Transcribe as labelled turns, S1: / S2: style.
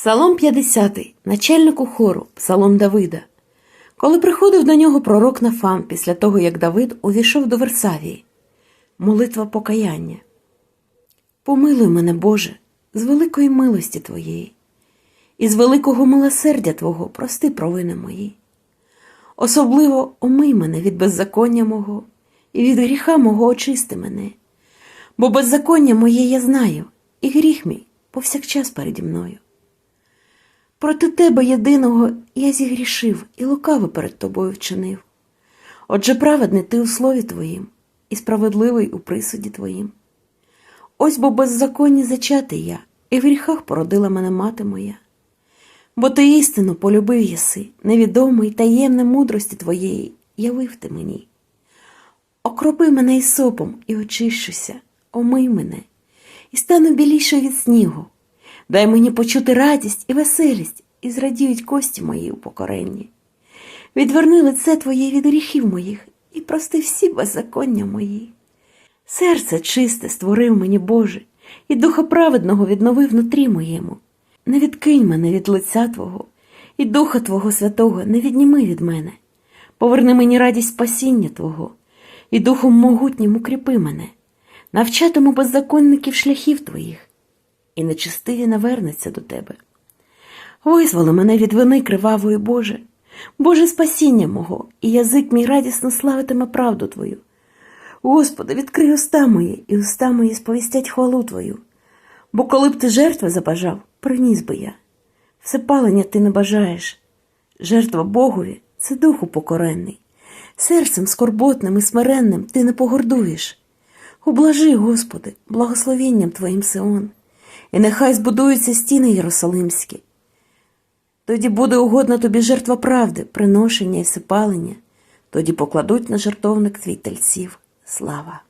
S1: Псалом 50, начальнику хору, псалом Давида. Коли приходив до нього пророк Нафан після того, як Давид увійшов до Версавії, молитва покаяння. Помилуй мене, Боже, з великої милості Твоєї, і з великого милосердя Твого прости провини мої. Особливо омий мене від беззаконня мого, і від гріха мого очисти мене, бо беззаконня моє я знаю, і гріх мій повсякчас переді мною. Проти тебе єдиного я зігрішив і лукаво перед тобою вчинив. Отже, праведний ти у слові твоїм, і справедливий у присуді твоїм. Ось бо беззаконні зачатий я, і в гріхах породила мене мати моя. Бо ти істину полюбив єси, невідомий таємне мудрості твоєї, явив ти мені. Окропи мене із сопом і очищуся, омий мене, і стану білішою від снігу. Дай мені почути радість і веселість, і зрадіють кості мої у покоренні. Відверни лице твоє від гріхів моїх і прости всі беззаконня мої. Серце чисте створив мені Боже, і духа праведного відновив внутрі моєму. Не відкинь мене від лиця Твого, і Духа Твого Святого не відніми від мене. Поверни мені радість спасіння Твого, і Духом могутнім укріпи мене, навчатиму беззаконників шляхів Твоїх, і нечистиві навернеться до Тебе. Визволи мене від вини кривавої Боже, Боже спасіння мого, і язик мій радісно славитиме правду Твою. Господи, відкрий уста мої, і уста мої сповістять хвалу Твою. Бо коли б ти жертви забажав, приніс би я. Всепалення ти не бажаєш. Жертва Богові це духу покоренний. Серцем скорботним і смиренним ти не погордуєш. Ублажи, Господи, благословінням Твоїм Сион, і нехай збудуються стіни Єрусалимські. Тоді буде угодна тобі жертва правди, приношення і сипалення, тоді покладуть на жертовник твій тельців. Слава!